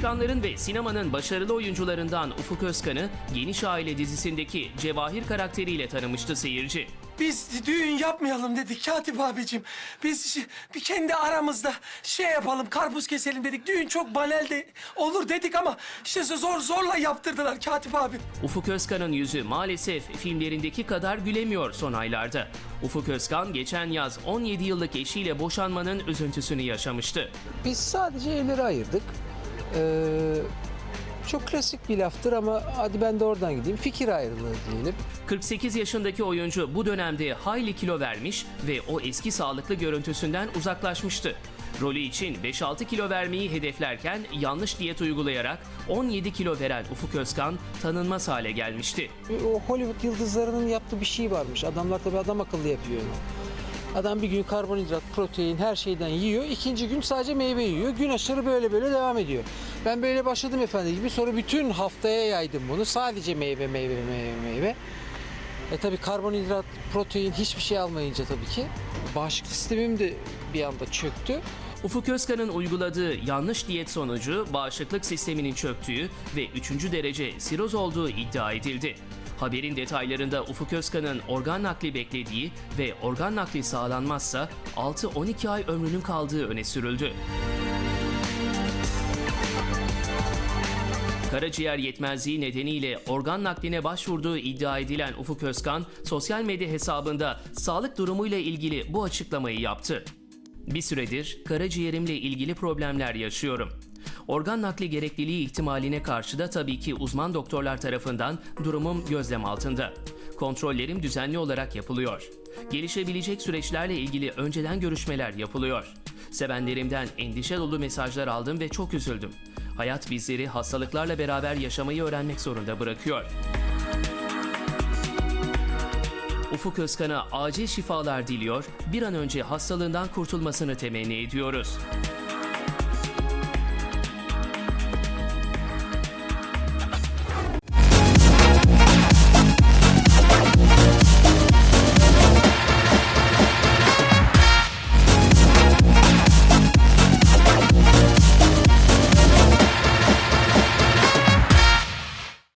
Ekranların ve sinemanın başarılı oyuncularından Ufuk Özkan'ı Geniş Aile dizisindeki Cevahir karakteriyle tanımıştı seyirci. Biz düğün yapmayalım dedik Katip abicim. Biz bir kendi aramızda şey yapalım, karpuz keselim dedik. Düğün çok banal de olur dedik ama işte zor zorla yaptırdılar Katip abi. Ufuk Özkan'ın yüzü maalesef filmlerindeki kadar gülemiyor son aylarda. Ufuk Özkan geçen yaz 17 yıllık eşiyle boşanmanın üzüntüsünü yaşamıştı. Biz sadece evleri ayırdık. Ee, çok klasik bir laftır ama hadi ben de oradan gideyim. Fikir ayrılığı diyelim. 48 yaşındaki oyuncu bu dönemde hayli kilo vermiş ve o eski sağlıklı görüntüsünden uzaklaşmıştı. Rolü için 5-6 kilo vermeyi hedeflerken yanlış diyet uygulayarak 17 kilo veren Ufuk Özkan tanınmaz hale gelmişti. O Hollywood yıldızlarının yaptığı bir şey varmış. Adamlar tabii adam akıllı yapıyor. Adam bir gün karbonhidrat, protein her şeyden yiyor. ikinci gün sadece meyve yiyor. Gün aşırı böyle böyle devam ediyor. Ben böyle başladım efendi gibi. Sonra bütün haftaya yaydım bunu. Sadece meyve, meyve, meyve, meyve. E tabii karbonhidrat, protein hiçbir şey almayınca tabii ki bağışıklık sistemim de bir anda çöktü. Ufuk Özkan'ın uyguladığı yanlış diyet sonucu bağışıklık sisteminin çöktüğü ve 3. derece siroz olduğu iddia edildi. Haberin detaylarında Ufuk Özkan'ın organ nakli beklediği ve organ nakli sağlanmazsa 6-12 ay ömrünün kaldığı öne sürüldü. Karaciğer yetmezliği nedeniyle organ nakline başvurduğu iddia edilen Ufuk Özkan, sosyal medya hesabında sağlık durumuyla ilgili bu açıklamayı yaptı. Bir süredir karaciğerimle ilgili problemler yaşıyorum. Organ nakli gerekliliği ihtimaline karşı da tabii ki uzman doktorlar tarafından durumum gözlem altında. Kontrollerim düzenli olarak yapılıyor. Gelişebilecek süreçlerle ilgili önceden görüşmeler yapılıyor. Sevenlerimden endişe dolu mesajlar aldım ve çok üzüldüm. Hayat bizleri hastalıklarla beraber yaşamayı öğrenmek zorunda bırakıyor. Ufuk Özkan'a acil şifalar diliyor, bir an önce hastalığından kurtulmasını temenni ediyoruz.